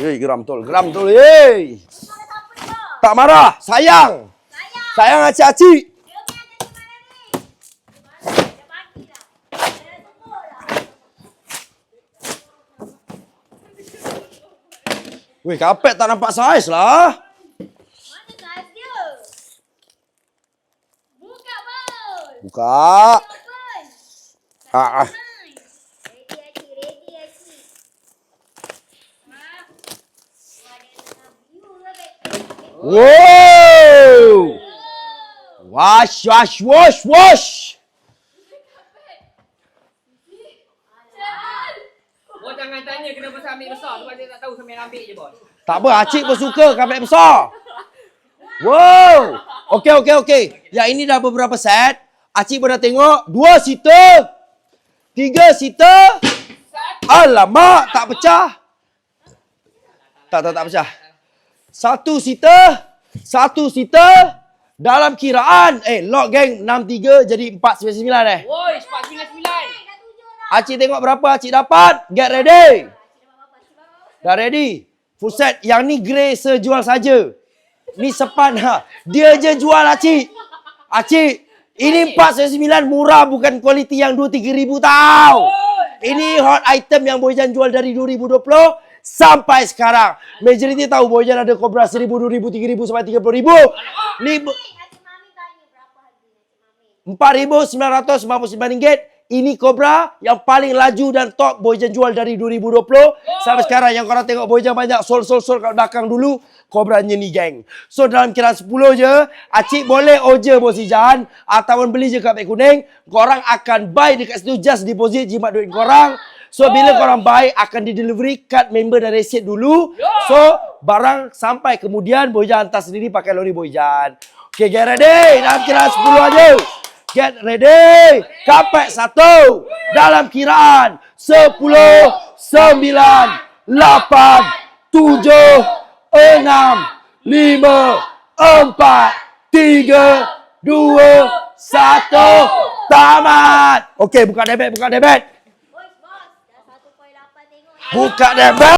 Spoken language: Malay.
Hei, geram tol. Geram tol. Hei. Tak marah. Sayang. Sayang acik-acik. Weh, kapet tak nampak saiz lah. Buka. Ah, ah. Nice. Ready Acik, ready Acik. Ha? Wah, dia tengah view lah Wow. Wash, wash, wash, wash. Bos jangan tanya kenapa saya ambil besar sebab dia tak tahu saya ambil je bos. Tak apa, Acik pun suka kapet besar. Wow. Okey, okey, okey. Yang ini dah beberapa set. Acik pun dah tengok. Dua seater. Tiga seater. Alamak, tak pecah. Tak, tak, tak pecah. Satu seater. Satu seater. Dalam kiraan. Eh, lock gang 63 jadi 499 eh. Woi, cepat tinggal sembilan. Dah tujuh dah. Acik tengok berapa Acik dapat. Get ready. Dah ready? Full set. Yang ni grey sejual saja. Ni sepan ha. Dia je jual Acik. Acik, ini 499 murah bukan kualiti yang 2 3 ribu tau. Ini hot item yang Boyjan jual dari 2020 sampai sekarang. Majoriti tahu Boyjan ada Cobra 1000, 2000, 3000 sampai 30000. Ni be- Acik Mami tanya berapa harga Acik Mami? RM4,999. Ini Cobra yang paling laju dan top Boyjan jual dari 2020 sampai sekarang yang korang tengok Boyjan banyak sol sol sol kat belakang dulu Cobranya ni geng. So dalam kira 10 je, acik boleh oje bos Ijan ataupun beli je kat beg kuning, korang akan buy dekat situ just deposit jimat duit korang. So bila korang buy akan di delivery kad member dan resit dulu. So barang sampai kemudian Boyjan hantar sendiri pakai lori Boyjan. Okay, get ready. Dalam kira 10 aja. Get ready. Kapek satu. Dalam kiraan. Sepuluh. Sembilan. Lapan. Tujuh. Enam. Lima. Empat. Tiga. Dua. Satu. Tamat. Okey, buka debit, buka debit. Bos, bos. Dah 1.8 tengok. Buka debit.